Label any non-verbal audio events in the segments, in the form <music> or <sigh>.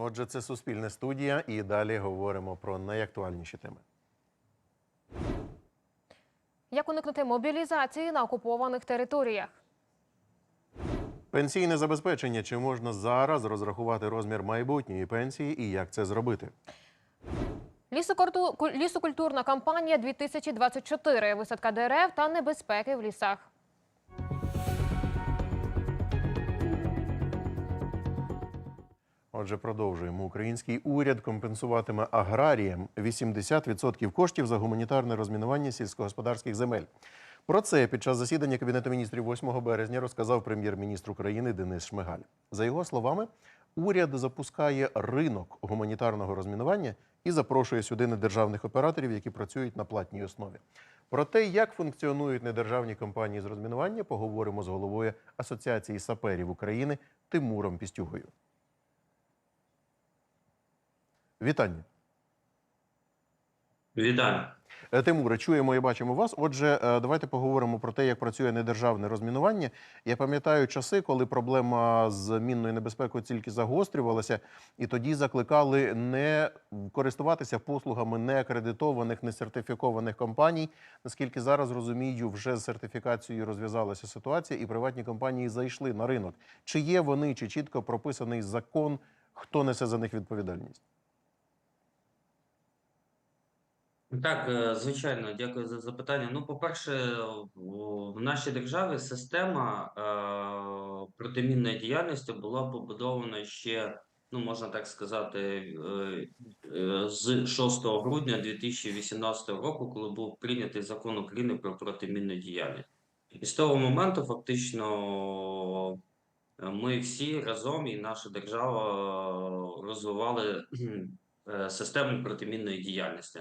Отже, це суспільне студія, і далі говоримо про найактуальніші теми. Як уникнути мобілізації на окупованих територіях? Пенсійне забезпечення. Чи можна зараз розрахувати розмір майбутньої пенсії і як це зробити? Лісокультурна кампанія 2024. Висадка дерев та небезпеки в лісах. Отже, продовжуємо. Український уряд компенсуватиме аграріям 80% коштів за гуманітарне розмінування сільськогосподарських земель. Про це під час засідання Кабінету міністрів 8 березня розказав прем'єр-міністр України Денис Шмигаль. За його словами, уряд запускає ринок гуманітарного розмінування і запрошує сюди недержавних операторів, які працюють на платній основі. Про те, як функціонують недержавні компанії з розмінування, поговоримо з головою Асоціації саперів України Тимуром Пістюгою. Вітання. Вітаю. Е, Тимуре, чуємо і бачимо вас. Отже, е, давайте поговоримо про те, як працює недержавне розмінування. Я пам'ятаю часи, коли проблема з мінною небезпекою тільки загострювалася, і тоді закликали не користуватися послугами неакредитованих, несертифікованих компаній. Наскільки зараз розумію, вже з сертифікацією розв'язалася ситуація, і приватні компанії зайшли на ринок. Чи є вони, чи чітко прописаний закон, хто несе за них відповідальність? Так, е, звичайно, дякую за запитання. Ну, по-перше, в нашій державі система е, протимінної діяльності була побудована ще, ну можна так сказати, е, з 6 грудня 2018 року, коли був прийнятий закон України про протимінну діяльність. І з того моменту фактично ми всі разом і наша держава розвивали систему протимінної діяльності.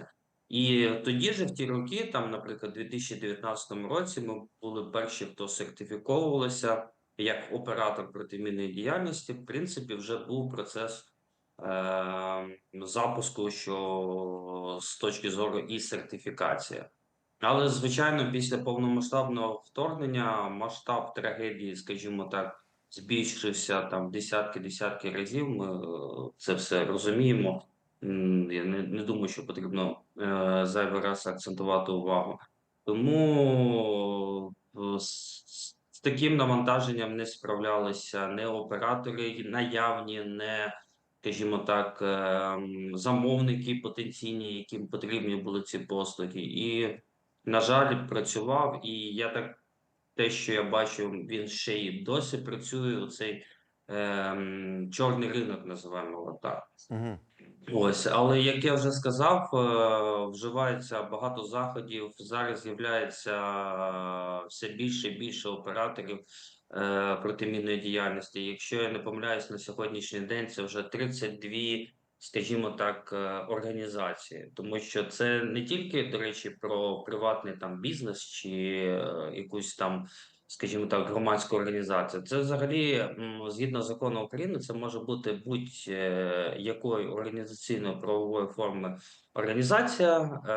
І тоді ж в ті роки, там, наприклад, у 2019 році, ми були перші, хто сертифіковувалися як оператор протимінної діяльності. В принципі, вже був процес е, запуску, що з точки зору і сертифікації. Але, звичайно, після повномасштабного вторгнення масштаб трагедії, скажімо так, збільшився там десятки-десятки разів. Ми е, це все розуміємо. Я не, не думаю, що потрібно е, зайвий раз акцентувати увагу. Тому е, з, з таким навантаженням не справлялися не оператори наявні, не, скажімо так, е, замовники потенційні, яким потрібні були ці послуги. І, на жаль, працював. І я так, те, що я бачу, він ще й досі працює. Оцей ем, чорний ринок, називаємо так. Угу. Ось, але як я вже сказав, е, вживається багато заходів. Зараз з'являється е, все більше і більше операторів е, протимінної діяльності. Якщо я не помиляюсь, на сьогоднішній день це вже 32, скажімо так, організації, тому що це не тільки, до речі, про приватний там бізнес чи якусь там. Скажімо так, громадську організацію. Це взагалі, згідно закону України, це може бути будь-якої організаційної правової форми організація е,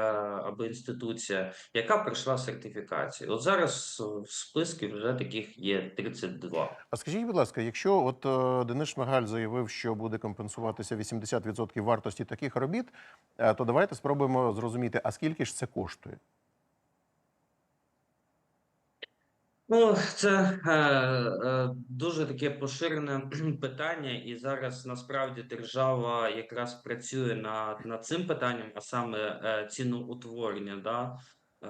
або інституція, яка пройшла сертифікацію. От зараз в списку вже таких є 32. А скажіть, будь ласка, якщо от е, Денис Шмигаль заявив, що буде компенсуватися 80% вартості таких робіт, е, то давайте спробуємо зрозуміти, а скільки ж це коштує? Ну, це е, е, дуже таке поширене <clears throat> питання, і зараз насправді держава якраз працює над, над цим питанням, а саме е, ціноутворення. Да? Е,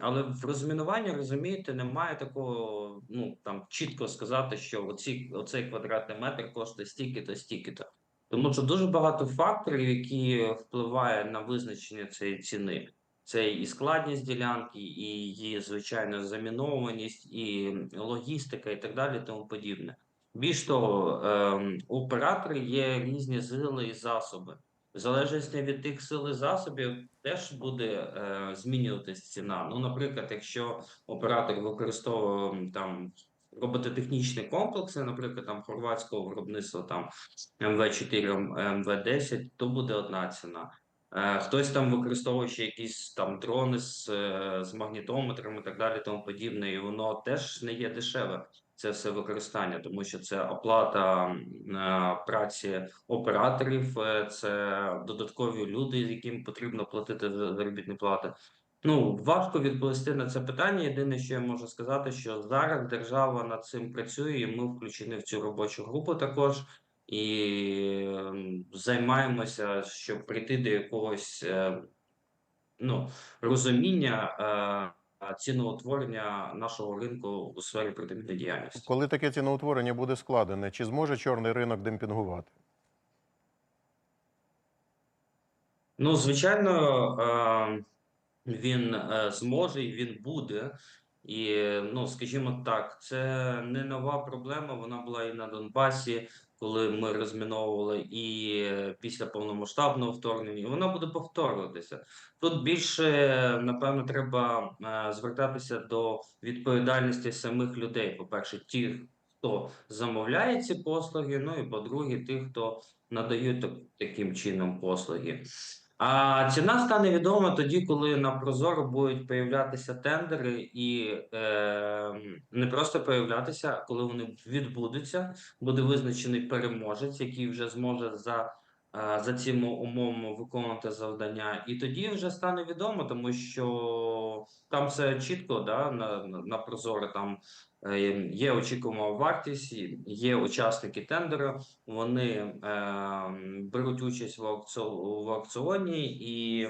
але в розмінуванні, розумієте, немає такого, ну там чітко сказати, що оці, оцей квадратний метр коштує стільки-то, стільки-то. Тому що дуже багато факторів, які впливають на визначення цієї ціни. Це і складність ділянки, і її звичайно замінованість, і логістика, і так далі, тому подібне. Більш того, ем, у операторів є різні сили і засоби. В залежності від тих сил і засобів теж буде е, змінюватись ціна. Ну, наприклад, якщо оператор використовує там робототехнічні комплекси, наприклад, там хорватського виробництва там МВ4, МВ10, то буде одна ціна. Е, Хтось там використовує ще якісь там дрони з, е, з магнітометрами і так далі, тому подібне, і воно теж не є дешеве. це все використання, тому що це оплата е, праці операторів, це додаткові люди, яким потрібно платити за- заробітні плати. Ну, важко відповісти на це питання. Єдине, що я можу сказати, що зараз держава над цим працює, і ми включені в цю робочу групу також. І ем, займаємося, щоб прийти до якогось е, ну, розуміння е, ціноутворення нашого ринку у сфері протимінної діяльності. Коли таке ціноутворення буде складене, чи зможе чорний ринок демпінгувати? Ну, звичайно, е, він е, зможе і він буде. І, ну, скажімо так, це не нова проблема. Вона була і на Донбасі, коли ми розміновували, і е, після повномасштабного вторгнення. І вона буде повторюватися. Тут більше, напевно, треба е, звертатися до відповідальності самих людей. По-перше, ті, хто замовляє ці послуги, ну і по-друге, тих, хто надають таким чином послуги. А ціна стане відома тоді, коли на Прозоро будуть появлятися тендери, і е, не просто появлятися, коли вони відбудуться, буде визначений переможець, який вже зможе за, за цими умовами виконувати завдання. І тоді вже стане відомо, тому що там все чітко, да, на, на, Прозоро там е, є очікувана вартість, є учасники тендеру, вони е, беруть участь в, аукціо- в аукціоні і,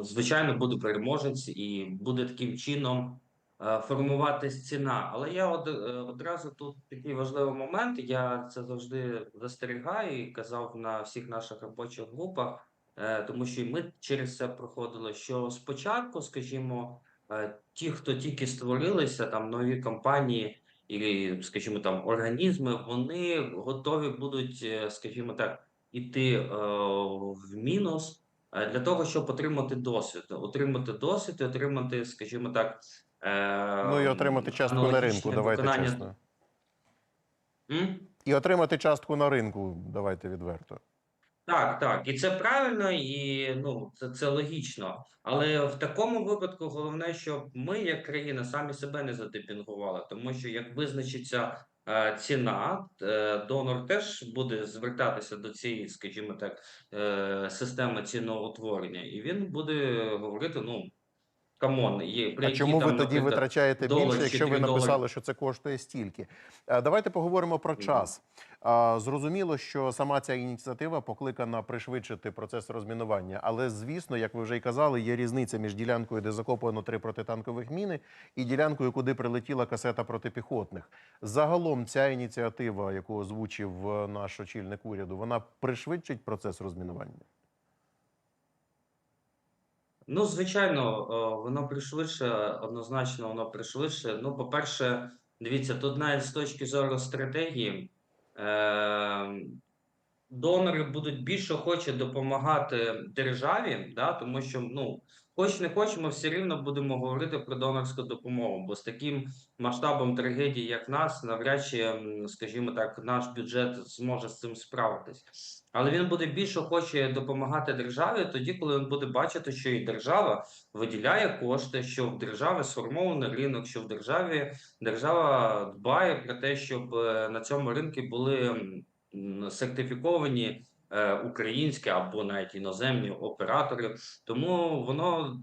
звичайно, буде переможець, і буде таким чином формуватись ціна. Але я од, е, одразу тут такий важливий момент. Я це завжди застерігаю і казав на всіх наших робочих групах, е, тому що і ми через це проходили. Що спочатку, скажімо, е, ті, хто тільки створилися, там нові компанії і, скажімо, там організми, вони готові будуть, е, скажімо так, іти е, в мінус е, для того, щоб отримати досвід, отримати досвід і отримати, скажімо так, е, Ну і отримати частку на ринку, давайте виконання- чесно. М? І отримати частку на ринку, давайте відверто. Так, так, і це правильно, і ну це, це логічно. Але в такому випадку головне, щоб ми, як країна, самі себе не задепінгували, тому що як визначиться е, ціна, е, донор теж буде звертатися до цієї, скажімо так, е, системи ціноутворення, і він буде говорити: ну камон, є А чому ви там, тоді наприклад, витрачаєте долар більше, якщо ви написали, що це коштує стільки? Е, Давайте поговоримо про час. Зрозуміло, що сама ця ініціатива покликана пришвидшити процес розмінування. Але звісно, як ви вже й казали, є різниця між ділянкою, де закопано три протитанкових міни, і ділянкою, куди прилетіла касета протипіхотних. Загалом ця ініціатива, яку озвучив е, наш очільник уряду, вона пришвидшить процес розмінування. Ну, звичайно, е, воно пришвидше, однозначно, воно пришвидше. Ну, по-перше, дивіться, тут навіть з точки зору стратегії, е, донори будуть більше хоче допомагати державі, да, тому що, ну, хоч не хоч, ми все рівно будемо говорити про донорську допомогу, бо з таким масштабом трагедії, як нас, навряд чи, скажімо так, наш бюджет зможе з цим справитись. Але він буде більш охоче допомагати державі тоді, коли він буде бачити, що і держава виділяє кошти, що в державі сформований ринок, що в державі держава дбає про те, щоб е, на цьому ринку були сертифіковані українські або навіть іноземні оператори. Тому воно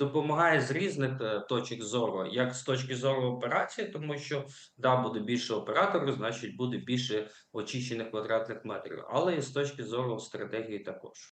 допомагає з різних е, точок зору, як з точки зору операції, тому що да, буде більше операторів, значить буде більше очищених квадратних метрів, але і з точки зору стратегії також.